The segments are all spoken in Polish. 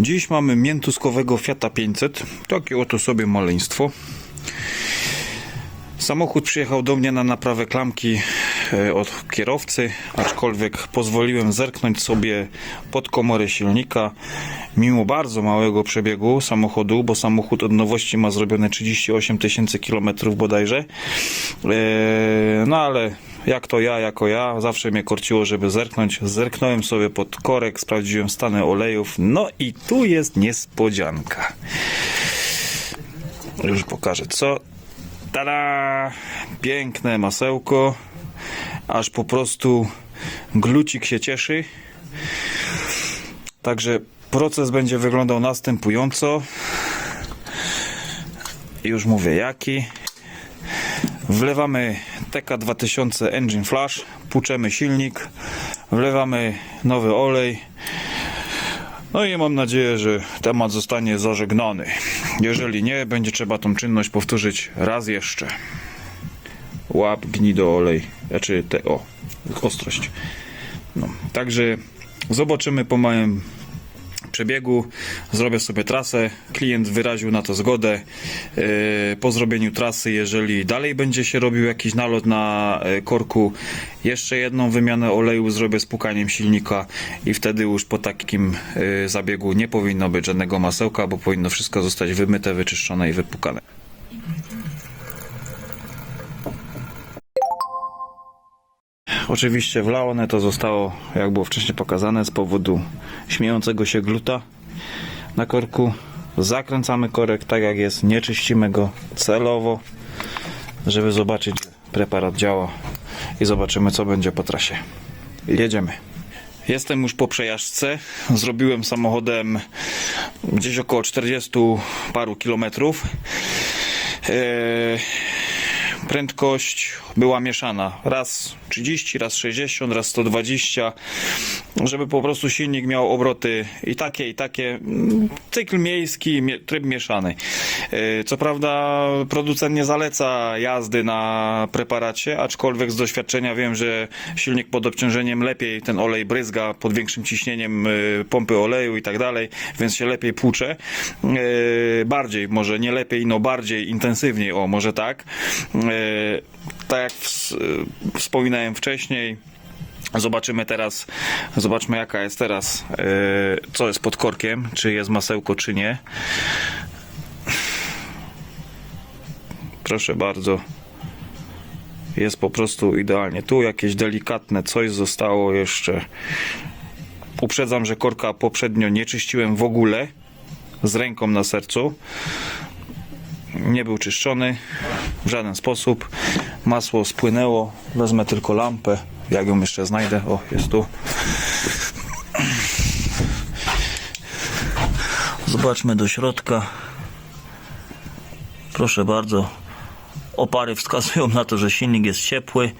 Dziś mamy miętuskowego Fiata 500. Takie oto sobie maleństwo. Samochód przyjechał do mnie na naprawę klamki od kierowcy, aczkolwiek pozwoliłem zerknąć sobie pod komorę silnika. Mimo bardzo małego przebiegu samochodu, bo samochód od nowości ma zrobione 38 tysięcy kilometrów bodajże. E, No ale jak to ja, jako ja, zawsze mnie korciło, żeby zerknąć. Zerknąłem sobie pod korek, sprawdziłem stany olejów. No i tu jest niespodzianka. Już pokażę co. Tada! Piękne masełko. Aż po prostu glucik się cieszy. Także proces będzie wyglądał następująco. Już mówię jaki. Wlewamy TK2000 Engine Flash, płuczemy silnik, wlewamy nowy olej. No i mam nadzieję, że temat zostanie zażegnany. Jeżeli nie, będzie trzeba tą czynność powtórzyć raz jeszcze. Łap, gnido, olej, znaczy te, o, ostrość. No, także zobaczymy po małym przebiegu, zrobię sobie trasę. Klient wyraził na to zgodę. Yy, Po zrobieniu trasy, jeżeli dalej będzie się robił jakiś nalot na e, korku, jeszcze jedną wymianę oleju zrobię z pukaniem silnika i wtedy już po takim e, zabiegu nie powinno być żadnego masełka, bo powinno wszystko zostać wymyte, wyczyszczone i wypukane. Oczywiście wlaone to zostało, jak było wcześniej pokazane, z powodu śmiejącego się gluta na korku. Zakręcamy korek tak jak jest, nie czyścimy go celowo, żeby zobaczyć, że preparat działa i zobaczymy co będzie po trasie. Jedziemy. Jestem już po przejażdżce. Zrobiłem samochodem gdzieś około 40 paru kilometrów. Eee, prędkość była mieszana. Raz 30, raz 60, raz 120, żeby po prostu silnik miał obroty i takie, i takie. Mm, Cykl miejski, mie- tryb mieszany. Yy, Co prawda producent nie zaleca jazdy na preparacie, aczkolwiek z doświadczenia wiem, że silnik pod obciążeniem lepiej ten olej bryzga pod większym ciśnieniem yy, pompy oleju i tak dalej, więc się lepiej płucze. Yy, Bardziej, może nie lepiej, no bardziej intensywniej, o może tak. Tak jak ws- wspominałem wcześniej, Zobaczymy teraz, zobaczmy jaka jest teraz, yy, co jest pod korkiem, czy jest masełko, czy nie. Proszę bardzo. Jest po prostu idealnie. Tu jakieś delikatne coś zostało jeszcze. Uprzedzam, że korka poprzednio nie czyściłem w ogóle z ręką na sercu. Nie był czyszczony w żaden sposób. Masło spłynęło. Wezmę tylko lampę. Jak ją jeszcze znajdę? O, jest tu. Zobaczmy do środka. Proszę bardzo. Opary wskazują na to, że silnik jest ciepły.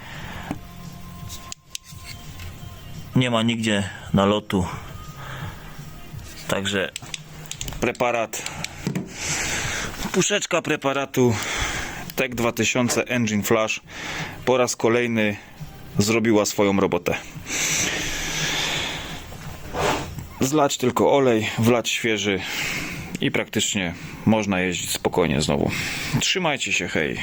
Nie ma nigdzie nalotu. Także preparat. Puszeczka preparatu TEK 2000 Engine Flash po raz kolejny zrobiła swoją robotę. Zlać tylko olej, wlać świeży i praktycznie można jeździć spokojnie znowu. Trzymajcie się, hej.